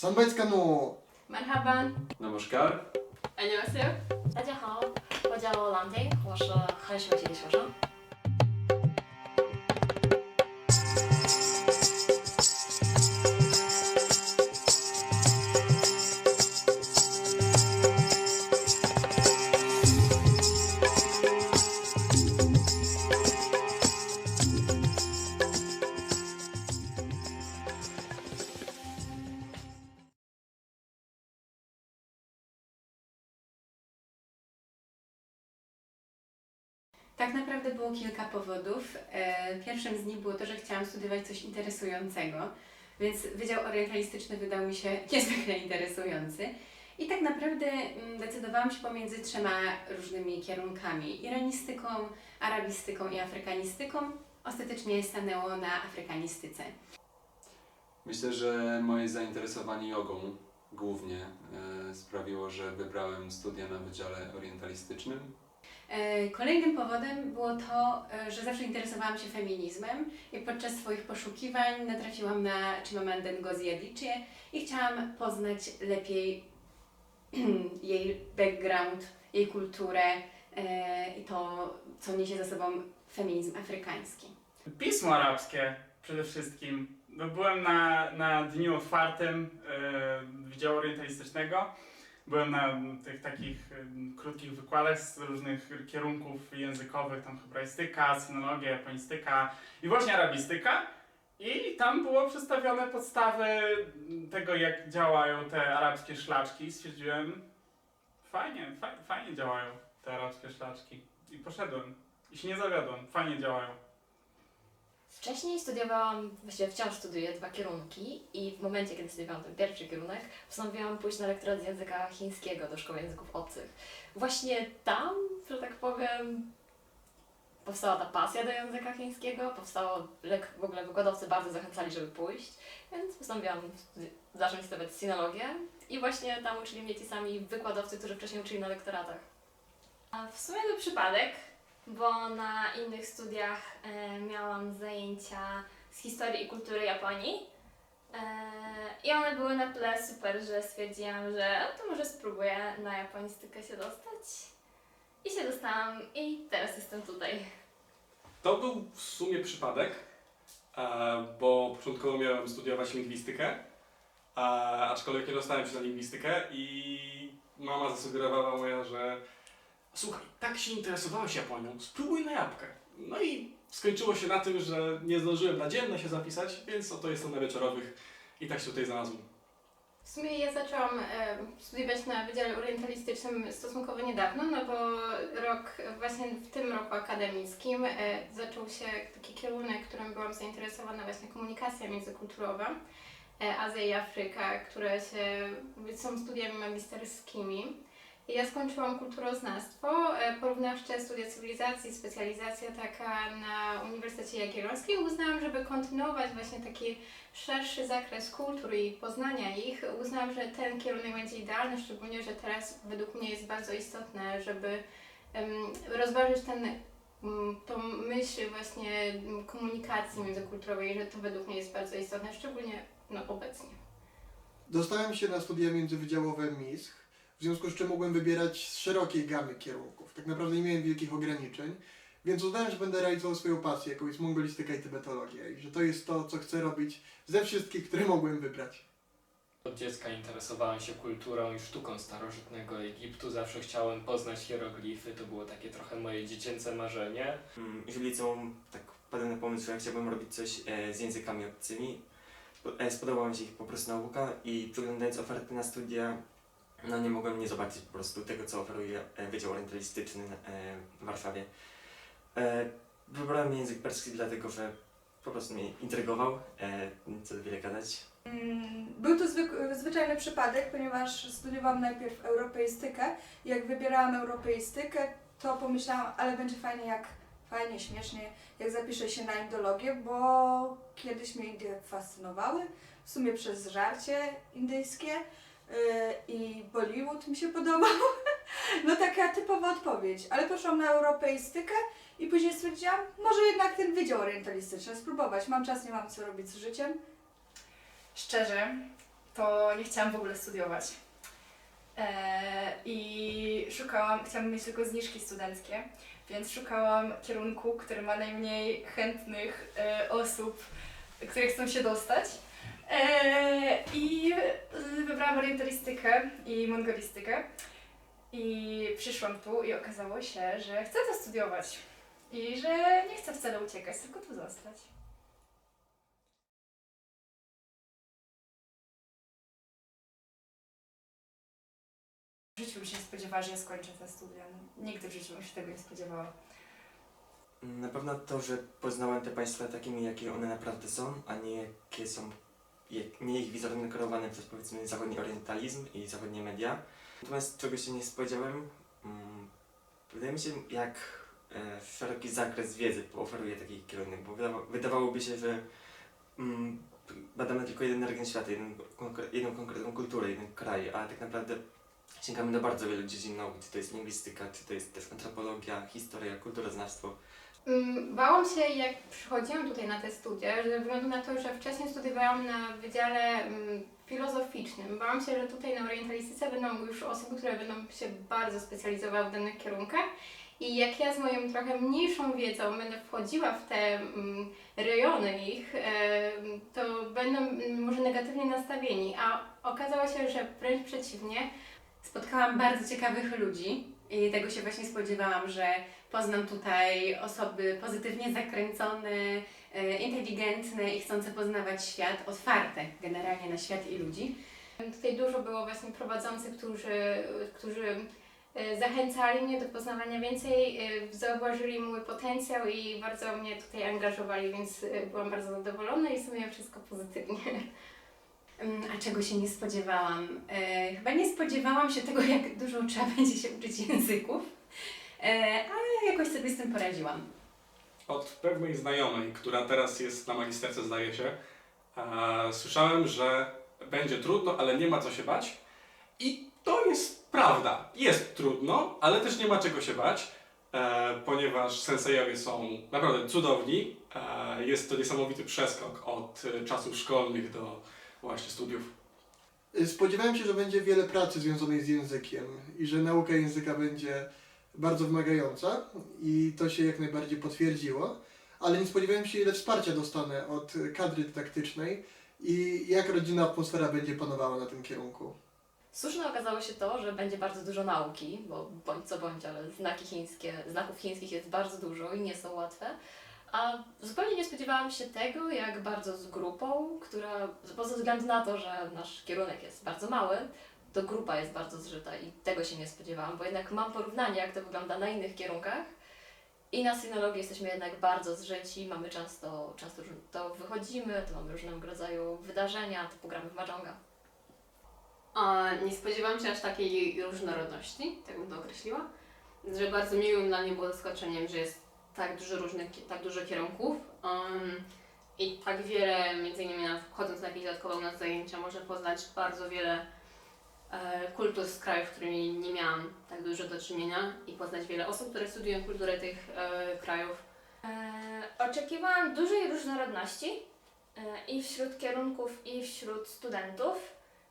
三八节的。你好，大家好，我叫兰婷，我是汉秀区的学生。Było kilka powodów. E, Pierwszym z nich było to, że chciałam studiować coś interesującego, więc Wydział Orientalistyczny wydał mi się niezwykle interesujący. I tak naprawdę mm, decydowałam się pomiędzy trzema różnymi kierunkami: iranistyką, arabistyką i afrykanistyką. Ostatecznie stanęło na afrykanistyce. Myślę, że moje zainteresowanie jogą głównie e, sprawiło, że wybrałem studia na Wydziale Orientalistycznym. E, Kolejnym powodem było to, e, że zawsze interesowałam się feminizmem i podczas swoich poszukiwań natrafiłam na Chimamanda Ngozi Adichie i chciałam poznać lepiej jej background, jej kulturę e, i to, co niesie za sobą feminizm afrykański. Pismo arabskie przede wszystkim. No, byłem na, na dniu otwartym Wydziału Orientalistycznego. Byłem na tych takich krótkich wykładach z różnych kierunków językowych, tam hebrajstyka, synologia, japonistyka i właśnie arabistyka. I tam było przedstawione podstawy tego, jak działają te arabskie szlaczki. I stwierdziłem, fajnie, fajnie, fajnie działają te arabskie szlaczki. I poszedłem. I się nie zawiodłem, fajnie działają. Wcześniej studiowałam, właściwie wciąż studiuję dwa kierunki i w momencie, kiedy studiowałam ten pierwszy kierunek, postanowiłam pójść na lektorat z języka chińskiego do Szkoły Języków Obcych. Właśnie tam, że tak powiem, powstała ta pasja do języka chińskiego, powstało, lek- w ogóle wykładowcy bardzo zachęcali, żeby pójść, więc postanowiłam zacząć studiować sinologię i właśnie tam uczyli mnie ci sami wykładowcy, którzy wcześniej uczyli na lektoratach. A W sumie to przypadek, bo na innych studiach e, miałam zajęcia z historii i kultury Japonii. E, I one były na tyle super, że stwierdziłam, że no to może spróbuję na japonistykę się dostać. I się dostałam i teraz jestem tutaj. To był w sumie przypadek, e, bo początkowo miałem studiować lingwistykę, e, aczkolwiek nie dostałem się na lingwistykę i mama zasugerowała moja, że słuchaj, tak się interesowałeś Japonią, spróbuj na jabłkę. No i skończyło się na tym, że nie zdążyłem na dzienne się zapisać, więc oto jestem na wieczorowych i tak się tutaj znalazłem. W sumie ja zaczęłam e, studiować na Wydziale Orientalistycznym stosunkowo niedawno, no bo rok, właśnie w tym roku akademickim e, zaczął się taki kierunek, którym byłam zainteresowana właśnie komunikacja międzykulturowa, e, Azja i Afryka, które się, są studiami magisterskimi. Ja skończyłam kulturoznawstwo, e, porównawcze studia cywilizacji, specjalizacja taka na Uniwersytecie Jagiellońskim. Uznałam, żeby kontynuować właśnie taki szerszy zakres kultur i poznania ich, uznałam, że ten kierunek będzie idealny, szczególnie, że teraz według mnie jest bardzo istotne, żeby rozważyć ten, tą myśl właśnie komunikacji międzykulturowej, że to według mnie jest bardzo istotne, szczególnie no, obecnie. Dostałem się na studia międzywydziałowe MISH, w związku z czym mogłem wybierać z szerokiej gamy kierunków. Tak naprawdę nie miałem wielkich ograniczeń, więc uznałem, że będę realizował swoją pasję, jaką jest mongolistyka i tybetologia i że to jest to, co chcę robić ze wszystkich, które mogłem wybrać. Od dziecka interesowałem się kulturą i sztuką starożytnego Egiptu. Zawsze chciałem poznać hieroglify. To było takie trochę moje dziecięce marzenie. Mm, Już liceum tak wpadłem na pomysł, że chciałbym robić coś e, z językami obcymi. E, Spodobała mi się ich po prostu nauka i przeglądając oferty na studia, no nie mogłem nie zobaczyć po prostu tego, co oferuje e, Wydział Orientalistyczny e, w Warszawie. E, Wybrałem język perski dlatego, że po prostu mnie intrygował, co wiele gadać. Mm, Był to zwyk- zwyczajny przypadek, ponieważ studiowałam najpierw europeistykę. Jak wybierałam europeistykę, to pomyślałam, ale będzie fajnie jak fajnie, śmiesznie, jak zapiszę się na indologię, bo kiedyś mnie Indie fascynowały, w sumie przez żarcie indyjskie i Bollywood mi się podobał. No taka typowa odpowiedź, ale poszłam na europeistykę i później stwierdziłam, może jednak ten wydział orientalistyczny spróbować. Mam czas, nie mam co robić z życiem. Szczerze, to nie chciałam w ogóle studiować. E, I szukałam, chciałam mieć tylko zniżki studenckie, więc szukałam kierunku, który ma najmniej chętnych e, osób, które chcą się dostać. E, I wybrałam orientalistykę i mongolistykę. I przyszłam tu i okazało się, że chcę to studiować. I że nie chcę wcale uciekać, tylko tu zostać. W życiu bym się nie spodziewała, że ja skończę te studia. No, Nigdy w życiu bym się tego nie spodziewała. Na pewno to, że poznałem te państwa takimi, jakie one naprawdę są, a nie jakie są, nie ich wizerunek kreowany przez powiedzmy zachodni orientalizm i zachodnie media. Natomiast czego się nie spodziewałem, mm, wydaje mi się jak e, szeroki zakres wiedzy oferuje taki kierunek, bo wydawa, wydawałoby się, że mm, badamy tylko jeden region świata, jeden, konkre- jedną konkretną kulturę, jeden kraj, a tak naprawdę sięgamy do bardzo wielu dziedzin nauki, czy to jest lingwistyka, czy to jest też antropologia, historia, kulturoznawstwo. Bałam się, jak przychodziłam tutaj na te studia, ze względu na to, że wcześniej studiowałam na wydziale filozoficznym. Bałam się, że tutaj na orientalistyce będą już osoby, które będą się bardzo specjalizowały w danych kierunkach. I jak ja z moją trochę mniejszą wiedzą będę wchodziła w te rejony ich, e, to będą może negatywnie nastawieni. A okazało się, że wręcz przeciwnie, Spotkałam bardzo ciekawych ludzi i tego się właśnie spodziewałam, że poznam tutaj osoby pozytywnie zakręcone, e, inteligentne i chcące poznawać świat, otwarte generalnie na świat i ludzi. Tutaj dużo było właśnie prowadzących, którzy, którzy e, zachęcali mnie do poznawania więcej, e, zauważyli mój potencjał i bardzo mnie tutaj angażowali, więc byłam bardzo zadowolona i w sumie wszystko pozytywnie. Mm, A czego się nie spodziewałam? Chyba nie spodziewałam się tego, jak dużo trzeba będzie się uczyć języków, ale jakoś sobie z tym poradziłam. Od pewnej znajomej, która teraz jest na magisterce, zdaje się, e, słyszałem, że będzie trudno, ale nie ma co się bać. I to jest prawda. Jest trudno, ale też nie ma czego się bać, e, ponieważ sensejowie są naprawdę cudowni. E, jest to niesamowity przeskok od e, czasów szkolnych do właśnie studiów. Spodziewałem się, że będzie wiele pracy związanej z językiem i że nauka języka będzie bardzo wymagająca i to się jak najbardziej potwierdziło, ale nie spodziewałem się, ile wsparcia dostanę od kadry dydaktycznej i jak rodzinna atmosfera będzie panowała na tym kierunku. Słuszne okazało się to, że będzie bardzo dużo nauki, bo bądź co bądź, ale znaki chińskie, znaków chińskich jest bardzo dużo i nie są łatwe. A zupełnie nie spodziewałam się tego, jak bardzo z grupą, która, ze względu na to, że nasz kierunek jest bardzo mały, to grupa jest bardzo zżyta i tego się nie spodziewałam, bo jednak mam porównanie, jak to wygląda na innych kierunkach. I na synologii jesteśmy jednak bardzo zżyci, mamy często, często to wychodzimy, to mamy różnego rodzaju wydarzenia, typu gramy w mahjonga. A nie spodziewałam się aż takiej różnorodności, tak bym to określiła, że bardzo miłym dla mnie było zaskoczeniem, że jest tak dużo różnych, tak dużo kierunków um, i tak wiele, między innymi wchodząc na jakieś dodatkowe u nas zajęcia, można poznać bardzo wiele kultur z krajów, z którymi nie miałam tak dużo do czynienia i poznać wiele osób, które studiują kulturę tych e, krajów. E, oczekiwałam dużej różnorodności e, i wśród kierunków, i wśród studentów,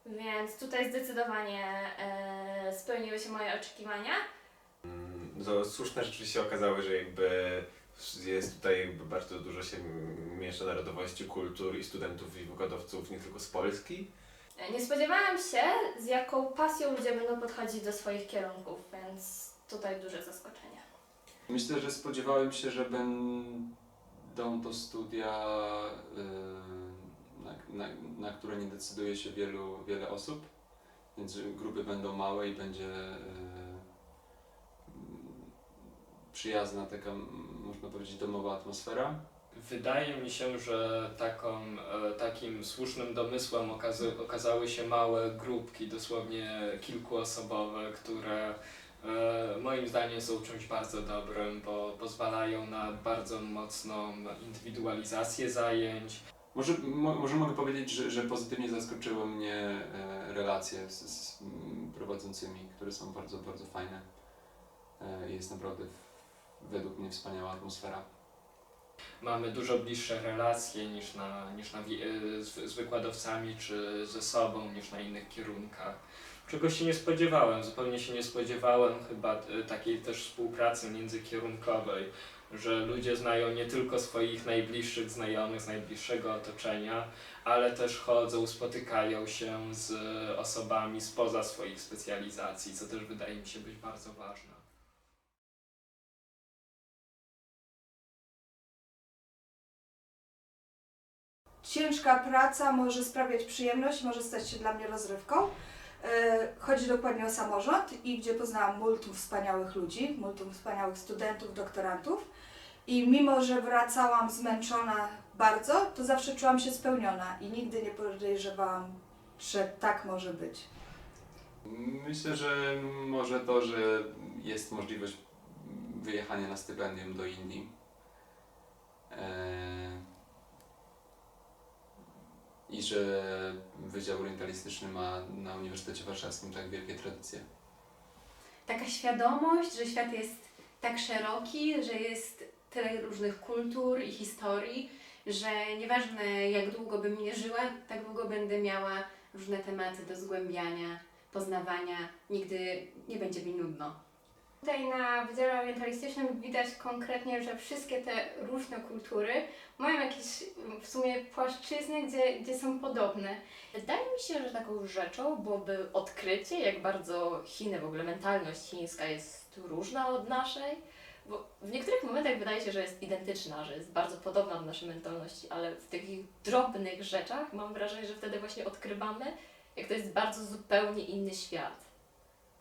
więc tutaj zdecydowanie e, spełniły się moje oczekiwania. Mm, To słuszne rzeczy się okazały, że jakby jest tutaj jakby bardzo dużo się miesza narodowości, kultur i studentów i wykładowców nie tylko z Polski. E, Nie spodziewałam się, z jaką pasją ludzie będą podchodzić do swoich kierunków, więc tutaj duże zaskoczenie. Myślę, że spodziewałem się, że będą to studia, y, na, na, na które nie decyduje się wielu, wiele osób, więc grupy będą małe i będzie y, przyjazna taka, można powiedzieć, domowa atmosfera. Wydaje mi się, że taką, e, takim słusznym domysłem okazy, okazały się małe grupki, dosłownie kilkuosobowe, które e, moim zdaniem są czymś bardzo dobrym, bo pozwalają na bardzo mocną indywidualizację zajęć. Może, mo, może mogę powiedzieć, że, że pozytywnie zaskoczyły mnie e, relacje z, z prowadzącymi, które są bardzo, bardzo fajne. Jest naprawdę według mnie wspaniała atmosfera. Mamy dużo bliższe relacje niż, na, niż na, e, z, z wykładowcami czy ze sobą, niż na innych kierunkach. Czego się nie spodziewałem, zupełnie się nie spodziewałem chyba e, takiej też współpracy międzykierunkowej, że ludzie znają nie tylko swoich najbliższych znajomych z najbliższego otoczenia, ale też chodzą, spotykają się z osobami spoza swoich specjalizacji, co też wydaje mi się być bardzo ważne. Ciężka praca może sprawiać przyjemność, może stać się dla mnie rozrywką. E, Chodzi dokładnie o samorząd i gdzie poznałam multum wspaniałych ludzi, multum wspaniałych studentów, doktorantów. I mimo, że wracałam zmęczona bardzo, to zawsze czułam się spełniona i nigdy nie podejrzewałam, że tak może być. Myślę, że może to, że jest możliwość wyjechania na stypendium do Indii. Eee, I że Wydział Orientalistyczny ma na Uniwersytecie Warszawskim tak wielkie tradycje. Taka świadomość, że świat jest tak szeroki, że jest tyle różnych kultur i historii, że nieważne jak długo bym nie żyła, tak długo będę miała różne tematy do zgłębiania, poznawania, nigdy nie będzie mi nudno. Tutaj na Wydziale Orientalistycznym widać konkretnie, że wszystkie te różne kultury mają jakieś w sumie płaszczyzny, gdzie, gdzie są podobne. Wydaje mi się, że taką rzeczą byłoby odkrycie, jak bardzo Chiny, w ogóle mentalność chińska jest różna od naszej. Bo w niektórych momentach wydaje się, że jest identyczna, że jest bardzo podobna do naszej mentalności, ale w takich drobnych rzeczach mam wrażenie, że wtedy właśnie odkrywamy, jak to jest bardzo zupełnie inny świat.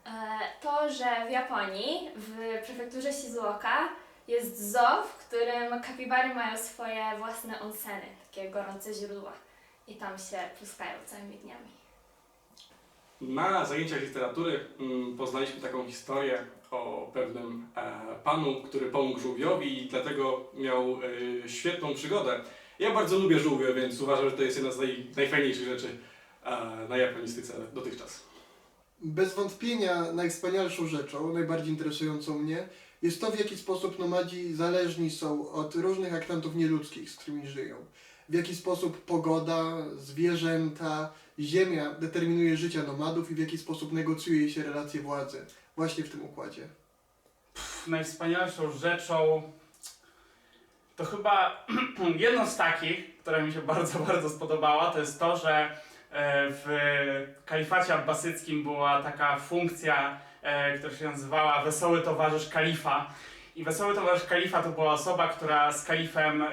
E, To, że w Japonii, w prefekturze Shizuoka, jest zoo, w którym kapibary mają swoje własne onseny, takie gorące źródła. I tam się pluskają całymi dniami. Na zajęciach literatury mm, poznaliśmy taką historię o pewnym e, panu, który pomógł żółwiowi i dlatego miał e, świetną przygodę. Ja bardzo lubię żółwie, więc uważam, że to jest jedna z naj, najfajniejszych rzeczy e, na japonistyce dotychczas. Bez wątpienia najwspanialszą rzeczą, najbardziej interesującą mnie, jest to, w jaki sposób nomadzi zależni są od różnych aktantów nieludzkich, z którymi żyją. W jaki sposób pogoda, zwierzęta, ziemia determinuje życie nomadów i w jaki sposób negocjuje się relacje władzy właśnie w tym układzie. najwspanialszą rzeczą to chyba jedną z takich, która mi się bardzo, bardzo spodobała, to jest to, że w kalifacie abbasyckim była taka funkcja, e, która się nazywała Wesoły Towarzysz Kalifa. I Wesoły Towarzysz Kalifa to była osoba, która z kalifem e,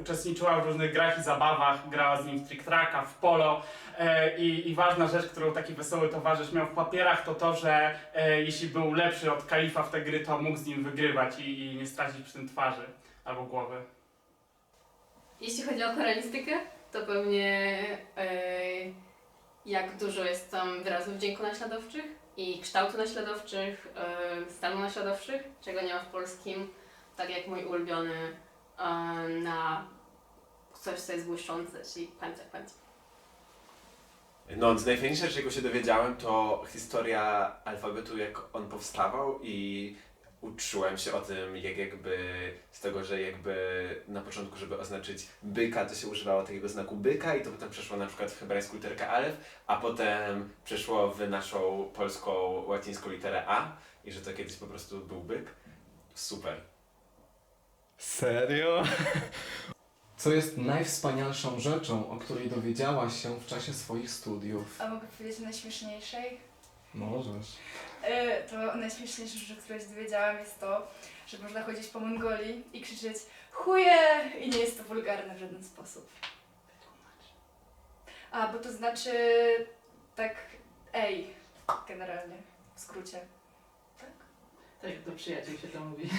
uczestniczyła w różnych grach i zabawach, grała z nim w trick-tracka, w polo. E, I, I ważna rzecz, którą taki wesoły towarzysz miał w papierach, to to, że e, jeśli był lepszy od kalifa w te gry, to mógł z nim wygrywać i, i nie stracić przy tym twarzy albo głowy. Jeśli chodzi o koralistykę, to pewnie e, jak dużo jest tam wyrazów wdzięku naśladowczych i kształtu naśladowczych, e, stanu naśladowczych, czego nie ma w polskim, tak jak mój ulubiony e, na coś, co jest błyszczące, czyli pańce. No, z najfajniejsze, czego się dowiedziałem, to historia alfabetu, jak on powstawał i uczyłem się o tym, jak jakby z tego, że jakby na początku, żeby oznaczyć byka, to się używało takiego znaku byka i to potem przeszło na przykład w hebrajską literkę alef, a potem przeszło w naszą polską, łacińską literę a i że to kiedyś po prostu był byk. Super. Serio? Co jest najwspanialszą rzeczą, o której dowiedziałaś się w czasie swoich studiów? A mogę powiedzieć najśmieszniejszej? Możesz. E, To najśmieszniejsza rzecz, o której się dowiedziałam jest to, że można chodzić po Mongolii i krzyczeć chuje i nie jest to wulgarne w żaden sposób. A, bo to znaczy tak ej, generalnie, w skrócie. Tak, do przyjaciół się to mówi.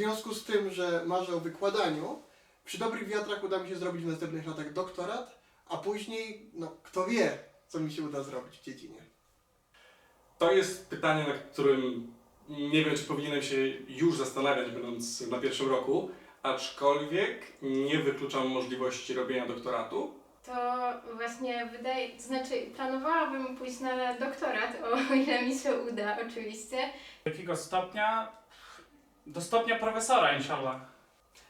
związku z tym, że marzę o wykładaniu, przy dobrych wiatrach uda mi się zrobić w następnych latach doktorat, a później, no kto wie, co mi się uda zrobić w dziedzinie. To jest pytanie, na którym nie wiem, czy powinienem się już zastanawiać, będąc na pierwszym roku, aczkolwiek nie wykluczam możliwości robienia doktoratu. To właśnie wydaje, to znaczy planowałabym pójść na doktorat, o ile mi się uda oczywiście. Jakiego stopnia? Do stopnia profesora, inshallah.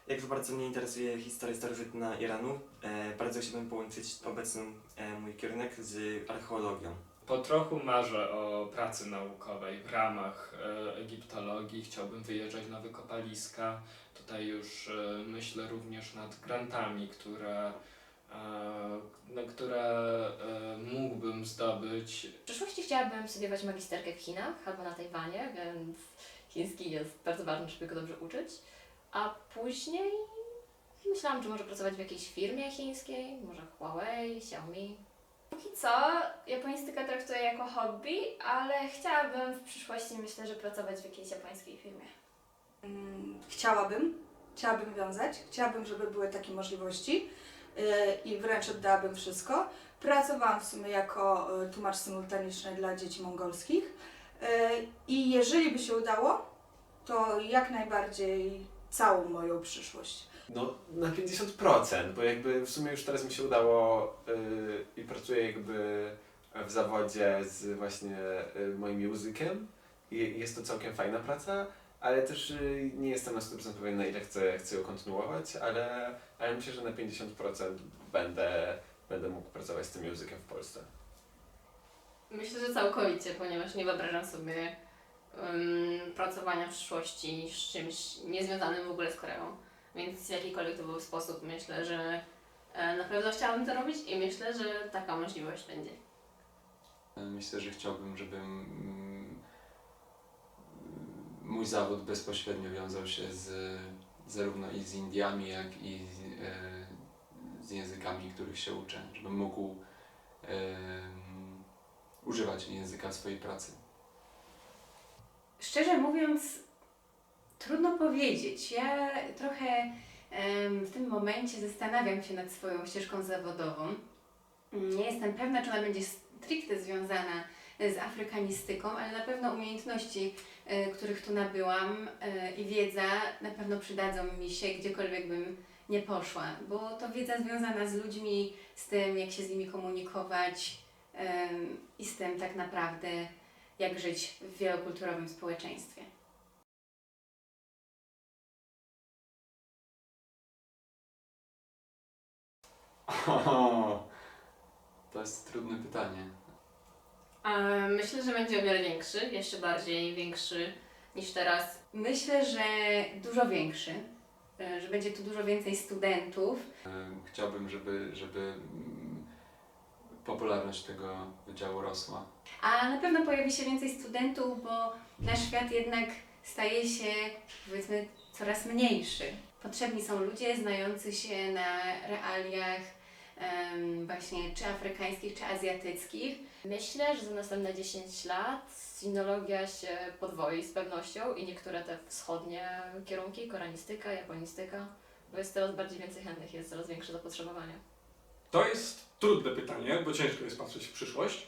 Jak bardzo mnie interesuje historia starożytna Iranu, e, bardzo chciałbym połączyć obecną e, mój kierunek z archeologią. Po trochu marzę o pracy naukowej w ramach e, egiptologii. Chciałbym wyjeżdżać na wykopaliska. Tutaj już e, myślę również nad grantami, które, e, na które e, mógłbym zdobyć. W przyszłości chciałabym studiować magisterkę w Chinach albo na Tajwanie, więc chiński jest bardzo ważny, żeby go dobrze uczyć. A później myślałam, że może pracować w jakiejś firmie chińskiej, może Huawei, Xiaomi. Póki co japonistykę traktuję jako hobby, ale chciałabym w przyszłości myślę, że pracować w jakiejś japońskiej firmie. Mm, Chciałabym, chciałabym wiązać, chciałabym, żeby były takie możliwości yy, i wręcz oddałabym wszystko. Pracowałam w sumie jako y, tłumacz symultaniczny dla dzieci mongolskich yy, i jeżeli by się udało, to jak najbardziej całą moją przyszłość. No na 50%, bo jakby w sumie już teraz mi się udało yy, i pracuję jakby w zawodzie z właśnie yy, moim językiem i jest to całkiem fajna praca, ale też yy, nie jestem na 100% pewien na ile chcę, chcę ją kontynuować, ale, ale myślę, że na 50% będę, będę mógł pracować z tym językiem w Polsce. Myślę, że całkowicie, ponieważ nie wyobrażam sobie um, pracowania w przyszłości z czymś niezwiązanym w ogóle z Koreą. Więc w jakikolwiek to był sposób, myślę, że e, na pewno chciałabym to robić i myślę, że taka możliwość będzie. Myślę, że chciałbym, żeby mm, mój zawód bezpośrednio wiązał się z, zarówno i z Indiami, jak i z, e, z językami, których się uczę, żebym mógł em, używać języka w swojej pracy. Szczerze mówiąc, trudno powiedzieć. Ja trochę w tym momencie zastanawiam się nad swoją ścieżką zawodową. Nie jestem pewna, czy ona będzie stricte związana z afrykanistyką, ale na pewno umiejętności, e, których tu nabyłam e, i wiedza na pewno przydadzą mi się gdziekolwiek bym nie poszła, bo to wiedza związana z ludźmi, z tym, jak się z nimi komunikować i z tym tak naprawdę, jak żyć w wielokulturowym społeczeństwie. O, to jest trudne pytanie. E, myślę, że będzie o wiele większy, jeszcze bardziej większy niż teraz. Myślę, że dużo większy, e, że będzie tu dużo więcej studentów. Em, Chciałbym, żeby, żeby popularność tego wydziału rosła. A na pewno pojawi się więcej studentów, bo nasz świat jednak staje się, powiedzmy, coraz mniejszy. Potrzebni są ludzie znający się na realiach em, właśnie czy afrykańskich, czy azjatyckich. Myślę, że za następne 10 lat sinologia się podwoi z pewnością i niektóre te wschodnie kierunki, koranistyka, japonistyka, bo jest coraz bardziej więcej chętnych, jest coraz większe zapotrzebowanie. To jest trudne pytanie, bo ciężko jest patrzeć w przyszłość.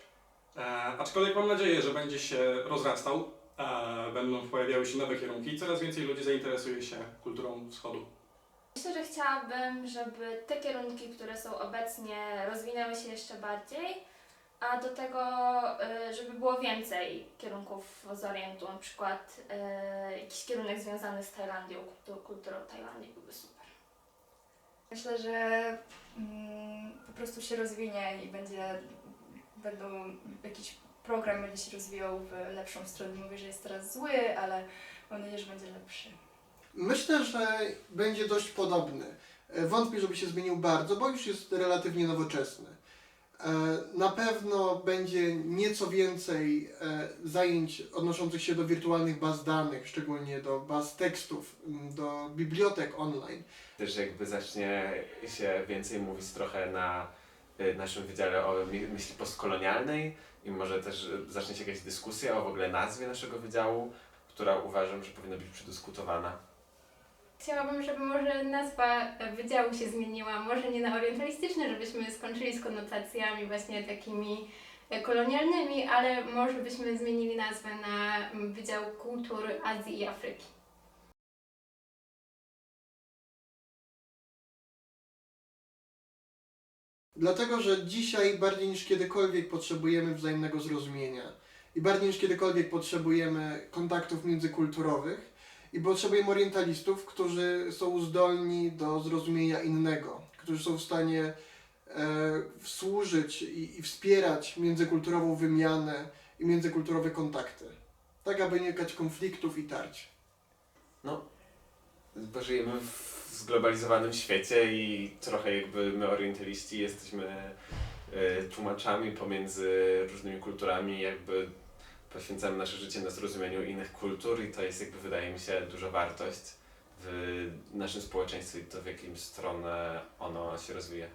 E, aczkolwiek mam nadzieję, że będzie się rozrastał, e, będą pojawiały się nowe kierunki i coraz więcej ludzi zainteresuje się kulturą wschodu. Myślę, że chciałabym, żeby te kierunki, które są obecnie, rozwinęły się jeszcze bardziej, a do tego, y, żeby było więcej kierunków z Orientu, na przykład y, jakiś kierunek związany z Tajlandią, kultu- kulturą Tajlandii byłby super. Myślę, że mm, po prostu się rozwinie i będzie, będą jakiś program będzie się rozwijał w lepszą stronę. Mówię, że jest teraz zły, ale mam nadzieję, że będzie lepszy. Myślę, że będzie dość podobny. E, Wątpię, żeby się zmienił bardzo, bo już jest relatywnie nowoczesny. E, Na pewno będzie nieco więcej e, zajęć odnoszących się do wirtualnych baz danych, szczególnie do baz tekstów, do bibliotek online. Też jakby zacznie się więcej mówić trochę na y, naszym wydziale o myśli postkolonialnej i może też zacznie się jakaś dyskusja o w ogóle nazwie naszego wydziału, która uważam, że powinna być przedyskutowana. Chciałabym, żeby może nazwa wydziału się zmieniła, może nie na orientalistyczny, żebyśmy skończyli z konotacjami właśnie takimi kolonialnymi, ale może byśmy zmienili nazwę na Wydział Kultur Azji i Afryki. Dlatego, że dzisiaj bardziej niż kiedykolwiek potrzebujemy wzajemnego zrozumienia i bardziej niż kiedykolwiek potrzebujemy kontaktów międzykulturowych i potrzebujemy orientalistów, którzy są zdolni do zrozumienia innego, którzy są w stanie e, służyć i, i wspierać międzykulturową wymianę i międzykulturowe kontakty, tak aby nie unikać konfliktów i tarć. No, bo żyjemy w zglobalizowanym świecie i trochę jakby my orientaliści jesteśmy e, tłumaczami pomiędzy różnymi kulturami, jakby poświęcamy nasze życie na zrozumieniu innych kultur i to jest jakby wydaje mi się duża wartość w naszym społeczeństwie i to w jakim stronę ono się rozwija.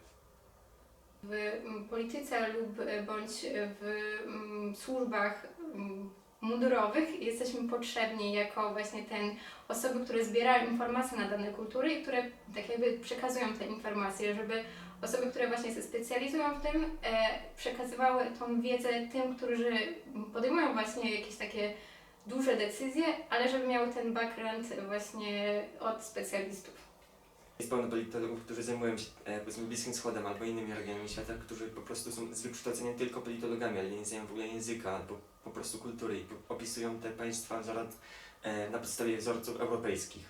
w mm, polityce lub e, bądź w mm, służbach mm, mundurowych jesteśmy potrzebni jako właśnie ten osoby, które zbierają informacje na dane kultury i które tak jakby przekazują te informacje, żeby osoby, które właśnie się specjalizują w tym, e, przekazywały tą wiedzę tym, którzy podejmują właśnie jakieś takie duże decyzje, ale żeby miały ten background właśnie od specjalistów. Jest pełno politologów, którzy zajmują się e, powiedzmy Bliskim Wschodem albo innymi regionami świata, którzy po prostu są z wykształcenia tylko politologami, ale nie znają w ogóle języka albo po prostu kultury i opisują te państwa wzorot, e, na podstawie wzorców europejskich.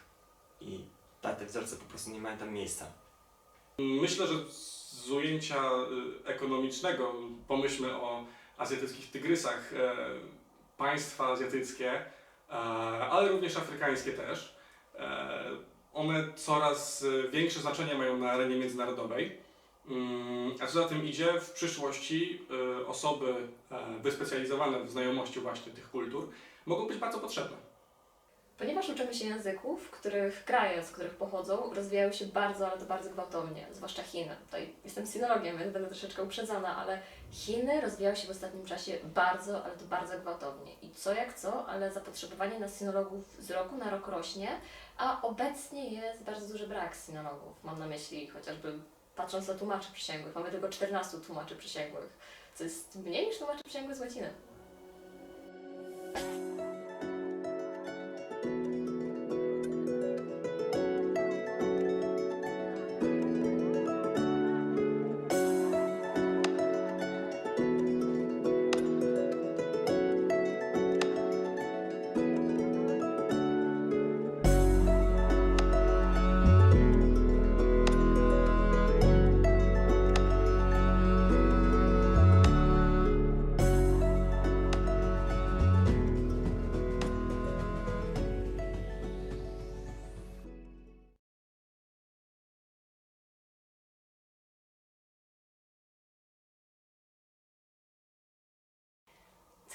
I te wzorce po prostu nie mają tam miejsca. Myślę, że z ujęcia y, ekonomicznego pomyślmy o azjatyckich tygrysach. E, Państwa azjatyckie, e, ale również afrykańskie też, e, one coraz e, większe znaczenie mają na arenie międzynarodowej. Mm, A co za tym idzie, w przyszłości e, osoby wyspecjalizowane w znajomości właśnie tych kultur mogą być bardzo potrzebne. Ponieważ uczymy się języków, których kraje, z których pochodzą, rozwijają się bardzo, ale to bardzo gwałtownie, zwłaszcza Chiny. Tutaj jestem sinologiem, więc będę troszeczkę uprzedzona, ale Chiny rozwijają się w ostatnim czasie bardzo, ale to bardzo gwałtownie. I co jak co, ale zapotrzebowanie na sinologów z roku na rok rośnie, a obecnie jest bardzo duży brak sinologów. Mam na myśli chociażby patrząc na tłumaczy przysięgłych. Mamy tylko 14 tłumaczy przysięgłych, co jest mniej niż tłumaczy przysięgłych z łaciny.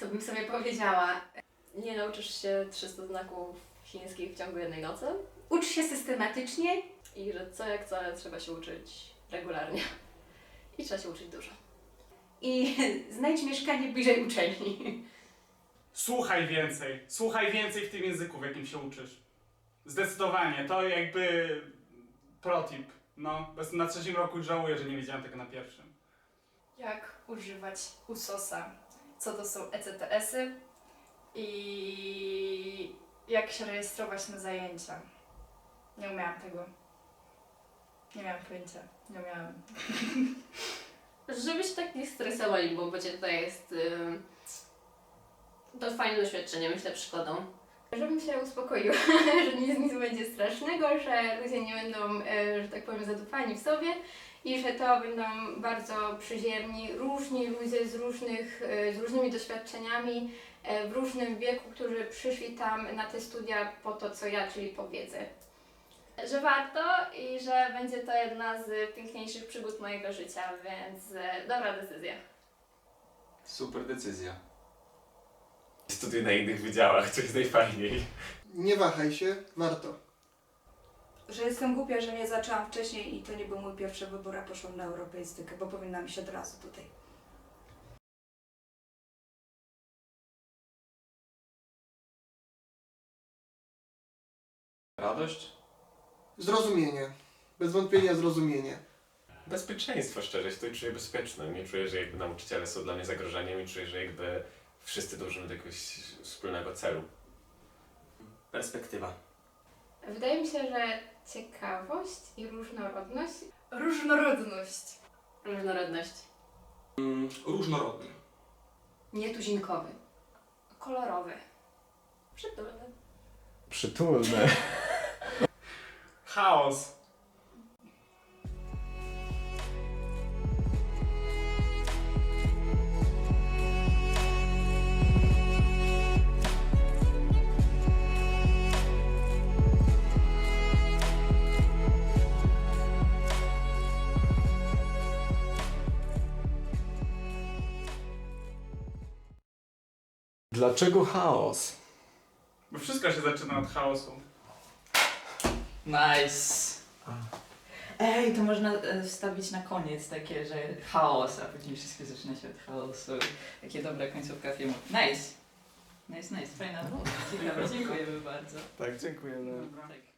Co bym sobie powiedziała? Nie nauczysz się 300 znaków chińskich w ciągu jednej nocy Ucz się systematycznie i że co jak co, ale trzeba się uczyć regularnie. I trzeba się uczyć dużo. i znajdź mieszkanie bliżej uczelni. Słuchaj więcej, słuchaj więcej w tym języku, w jakim się uczysz. Zdecydowanie, to jakby protip. No, bez na trzecim roku już żałuję, że nie wiedziałem tego na pierwszym. Jak używać USOSa, co to są ECTS-y i jak się rejestrować na zajęcia. Nie umiałam tego. Nie miałam pojęcia. Nie umiałam. Żeby się tak nie stresowali, bo będzie to jest ym, to fajne doświadczenie, myślę, przykładą. Żebym się uspokoiła, że nic, nic będzie strasznego, że ludzie nie będą, e, że tak powiem, zadupani w sobie i że to będą bardzo przyziemni, różni ludzie z, różnych, e, z różnymi doświadczeniami e, w różnym wieku, którzy przyszli tam na te studia po to, co ja, czyli po wiedzę. Że warto i że będzie to jedna z piękniejszych przygód mojego życia, więc dobra decyzja. Super decyzja. Studiuj na innych wydziałach, co jest najfajniej. Nie wahaj się, warto. Że jestem głupia, że nie zaczęłam wcześniej i to nie był mój pierwszy wybór, a poszłam na europeistykę, bo powinnam iść od razu tutaj. Radość? Zrozumienie. Bez wątpienia zrozumienie. Bezpieczeństwo, szczerze się tutaj czuję bezpieczny. Nie czuję, że jakby nauczyciele są dla mnie zagrożeniem i czuję, że jakby wszyscy dążymy do jakiegoś wspólnego celu. Perspektywa. Wydaje mi się, że ciekawość i różnorodność. Różnorodność. Różnorodność. Mm, różnorodny. Nietuzinkowy. Kolorowy. Przytulny. Przytulne. Chaos. Dlaczego chaos? Bo wszystko się zaczyna od chaosu. Nice. Ej, to można e, wstawić na koniec takie, że chaos, a później wszystko zaczyna się od chaosu. Takie dobra końcówka filmu. Nice. Nice, nice. Fajna. Ciekawe, dziękujemy bardzo. Tak, dziękujemy. Tak.